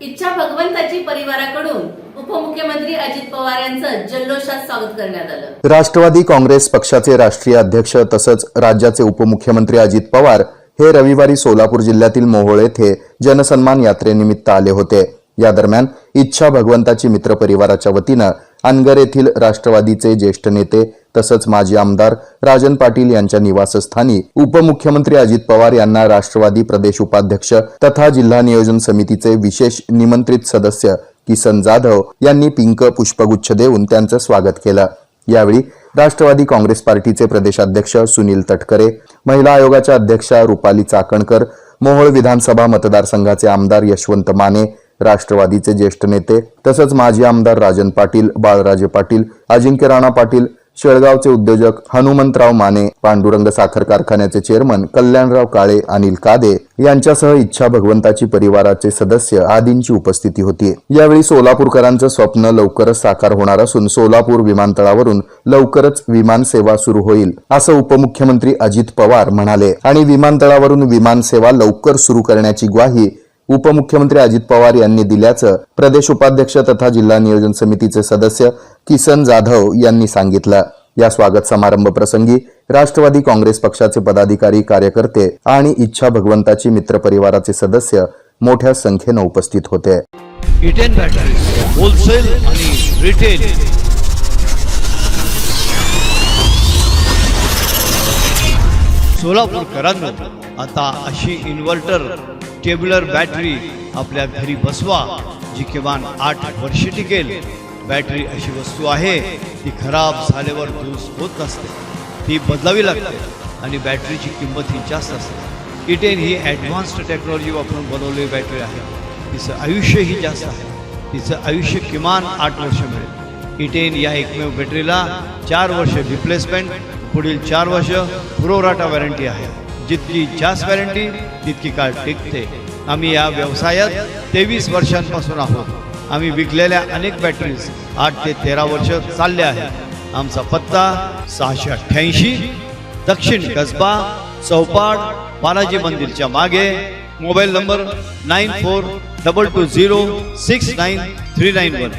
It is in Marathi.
इच्छा भगवंताची परिवाराकडून उपमुख्यमंत्री अजित पवार यांचं जल्लोषात स्वागत करण्यात आलं. राष्ट्रवादी काँग्रेस पक्षाचे राष्ट्रीय अध्यक्ष तसंच राज्याचे उपमुख्यमंत्री अजित पवार हे रविवारी सोलापूर जिल्ह्यातील मोहोळ येथे जनसन्मान यात्रेनिमित्त आले होते. या दरम्यान इच्छा भगवंताची मित्र परिवाराच्या वतीनं अनगर येथील राष्ट्रवादीचे ज्येष्ठ नेते तसंच माजी आमदार राजन पाटील यांच्या निवासस्थानी उपमुख्यमंत्री अजित पवार यांना राष्ट्रवादी प्रदेश उपाध्यक्ष तथा जिल्हा नियोजन समितीचे विशेष निमंत्रित सदस्य किसन जाधव यांनी पिंक पुष्पगुच्छ देऊन त्यांचं स्वागत केलं. यावेळी राष्ट्रवादी काँग्रेस पार्टीचे प्रदेशाध्यक्ष सुनील तटकरे महिला आयोगाच्या अध्यक्षा रुपाली चाकणकर मोहोळ विधानसभा मतदारसंघाचे आमदार यशवंत माने राष्ट्रवादीचे ज्येष्ठ नेते तसंच माजी आमदार राजन पाटील बाळराजे पाटील अजिंक्य राणा पाटील शेळगावचे उद्योजक हनुमंतराव माने पांडुरंग साखर कारखान्याचे चेअरमन कल्याणराव काळे अनिल कादे यांच्यासह इच्छा भगवंताची परिवाराचे सदस्य आदींची उपस्थिती होती. यावेळी सोलापूरकरांचं स्वप्न लवकरच साकार होणार असून सोलापूर विमानतळावरून लवकरच विमान सेवा सुरू होईल असं उपमुख्यमंत्री अजित पवार म्हणाले. आणि विमानतळावरून विमान सेवा लवकर सुरू करण्याची ग्वाही उपमुख्यमंत्री अजित पवार यांनी दिल्याचं प्रदेश उपाध्यक्ष तथा जिल्हा नियोजन समितीचे सदस्य किसन जाधव यांनी सांगितलं. या स्वागत समारंभ प्रसंगी राष्ट्रवादी काँग्रेस पक्षाचे पदाधिकारी कार्यकर्ते आणि इच्छा भगवंताची मित्र परिवाराचे सदस्य मोठ्या संख्येनं उपस्थित होते. इटेन बॅटरीज होलसेल आणि रिटेल आता अशी इन्व्हर्टर टेब्युलर बॅटरी आपल्या घरी बसवा. जी किमान आठ वर्षे टिकेल. बॅटरी अशी वस्तू आहे ती खराब झाल्यावर दुरुस्त होत नसते ती बदलावी लागते आणि बॅटरीची किंमत ही जास्त असते. E इटेन ही ॲडव्हान्स्ड टेक्नॉलॉजी वापरून बनवलेली बॅटरी आहे. तिचं आयुष्यही जास्त आहे. तिचं आयुष्य किमान आठ वर्ष मिळेल. E इटेन या एकमेव बॅटरीला चार वर्ष रिप्लेसमेंट पुढील चार वर्ष पुरवराटा वॉरंटी आहे. जितकी जास्त गॅरंटी तितकी काळ टिकते. आम्ही या व्यवसायात तेवीस वर्षांपासून आहोत. आम्ही विकलेल्या अनेक बॅटरीज आठ ते तेरा वर्ष चालल्या आहेत. आमचा पत्ता सहाशे अठ्ठ्याऐंशी दक्षिण कसबा चौपाड बालाजी मंदिरच्या मागे. Mobile number nine four double two zero six nine three nine one.